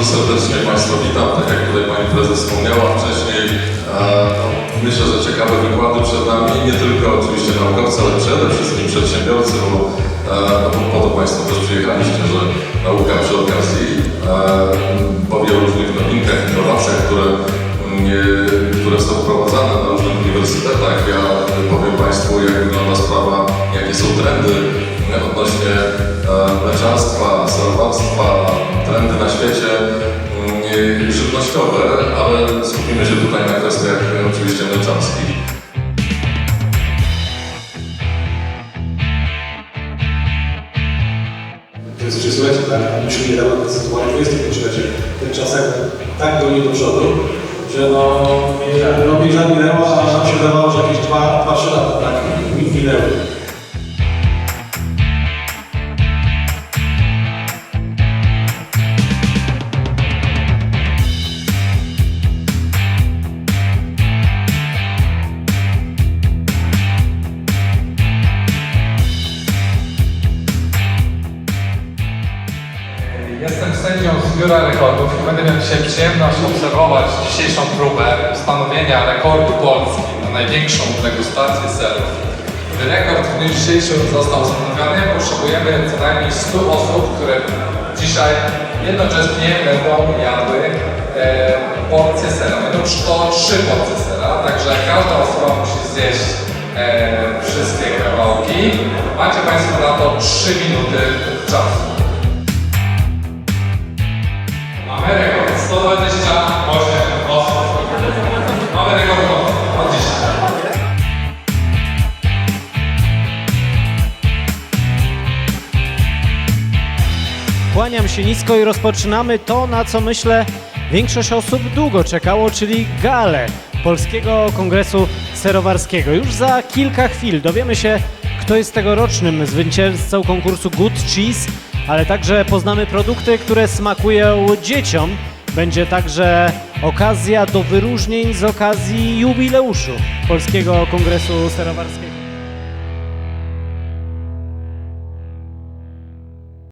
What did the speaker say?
Bardzo serdecznie Państwa witam. Tak jak tutaj Pani Prezes wspomniała wcześniej, e, myślę, że ciekawe wykłady przed nami. Nie tylko oczywiście naukowcy, ale przede wszystkim przedsiębiorcy, bo, e, no, po to Państwo też przyjechaliście, że nauka przy okazji e, powie o różnych nowinkach, innowacjach, które, mm, które są wprowadzane na różnych uniwersytetach. Ja powiem Państwu, jak wygląda sprawa, jakie są trendy serwarstwa, trendy na świecie mm, żywnościowe, ale skupimy się tutaj na kwestiach e, oczywiście mleczarskich. Przysłuchajcie, tak, myśmy niedawno decydowali, 25 ten czas jak tak goni do przodu, że no, no miesiąc minęła, a nam się wydawało, że jakieś 2-3 lata, tak, mi- minęły. Jestem sędzią z Biura Rekordów i będę miał dzisiaj przyjemność obserwować dzisiejszą próbę ustanowienia rekordu Polski na największą degustację serów. Gdy rekord w dniu dzisiejszym został ustanowiony, potrzebujemy co najmniej 100 osób, które dzisiaj jednocześnie będą jadły e, porcję sera. Będą to trzy porcje sera, także każda osoba musi zjeść e, wszystkie kawałki. Macie Państwo na to 3 minuty czasu. 128 osób. Mamy rekord od dzisiaj. Kłaniam się nisko i rozpoczynamy to, na co myślę większość osób długo czekało, czyli galę Polskiego Kongresu Serowarskiego. Już za kilka chwil dowiemy się, kto jest tegorocznym zwycięzcą konkursu Good Cheese, ale także poznamy produkty, które smakują dzieciom. Będzie także okazja do wyróżnień z okazji jubileuszu Polskiego Kongresu Serowarskiego.